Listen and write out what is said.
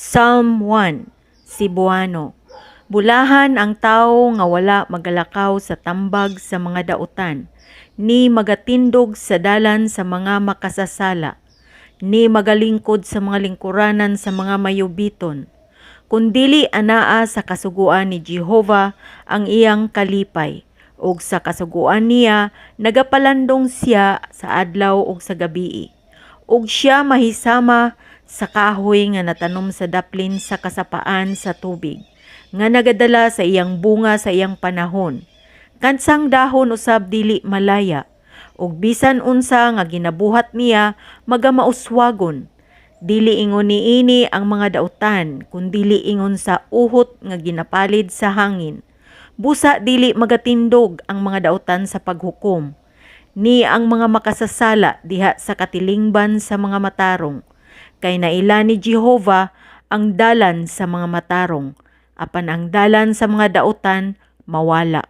Psalm 1 Cebuano Bulahan ang tao nga wala magalakaw sa tambag sa mga dautan, ni magatindog sa dalan sa mga makasasala, ni magalingkod sa mga lingkuranan sa mga mayubiton. Kundili anaa sa kasuguan ni Jehova ang iyang kalipay, ug sa kasuguan niya nagapalandong siya sa adlaw ug sa gabii. Ug siya mahisama sa kahoy nga natanom sa daplin sa kasapaan sa tubig, nga nagadala sa iyang bunga sa iyang panahon. Kansang dahon usab dili malaya, ug bisan unsa nga ginabuhat niya magamauswagon. Dili ingon niini ang mga dautan, kundili ingon sa uhot nga ginapalid sa hangin. Busa dili magatindog ang mga dautan sa paghukom, ni ang mga makasasala diha sa katilingban sa mga matarong. Kay naila ni Jehova ang dalan sa mga matarong, apan ang dalan sa mga dautan mawala.